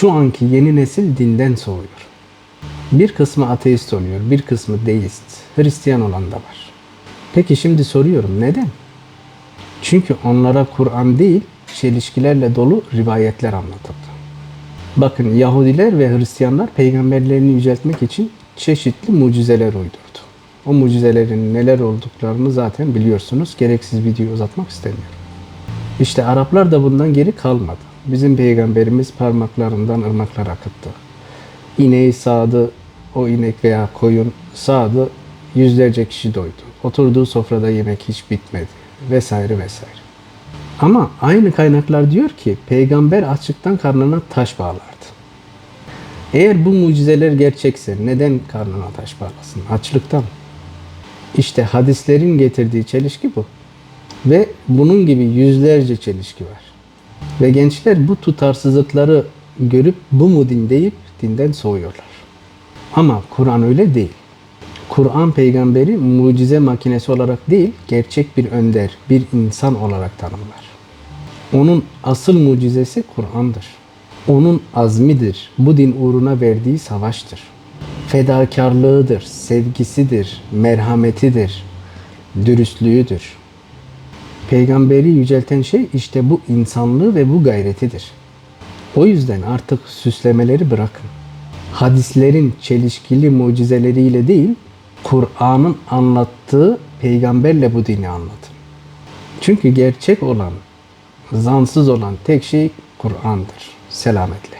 şu anki yeni nesil dinden soğuyor. Bir kısmı ateist oluyor, bir kısmı deist, Hristiyan olan da var. Peki şimdi soruyorum neden? Çünkü onlara Kur'an değil, çelişkilerle dolu rivayetler anlatıldı. Bakın Yahudiler ve Hristiyanlar peygamberlerini yüceltmek için çeşitli mucizeler uydurdu. O mucizelerin neler olduklarını zaten biliyorsunuz. Gereksiz videoyu uzatmak istemiyorum. İşte Araplar da bundan geri kalmadı. Bizim peygamberimiz parmaklarından ırmaklar akıttı. İneği sağdı, o inek veya koyun sağdı, yüzlerce kişi doydu. Oturduğu sofrada yemek hiç bitmedi vesaire vesaire. Ama aynı kaynaklar diyor ki peygamber açlıktan karnına taş bağlardı. Eğer bu mucizeler gerçekse neden karnına taş bağlasın? Açlıktan. İşte hadislerin getirdiği çelişki bu. Ve bunun gibi yüzlerce çelişki var. Ve gençler bu tutarsızlıkları görüp bu mu din deyip dinden soğuyorlar. Ama Kur'an öyle değil. Kur'an peygamberi mucize makinesi olarak değil, gerçek bir önder, bir insan olarak tanımlar. Onun asıl mucizesi Kur'an'dır. Onun azmidir, bu din uğruna verdiği savaştır. Fedakarlığıdır, sevgisidir, merhametidir, dürüstlüğüdür. Peygamberi yücelten şey işte bu insanlığı ve bu gayretidir. O yüzden artık süslemeleri bırakın. Hadislerin çelişkili mucizeleriyle değil, Kur'an'ın anlattığı peygamberle bu dini anlatın. Çünkü gerçek olan, zansız olan tek şey Kur'an'dır. Selametle.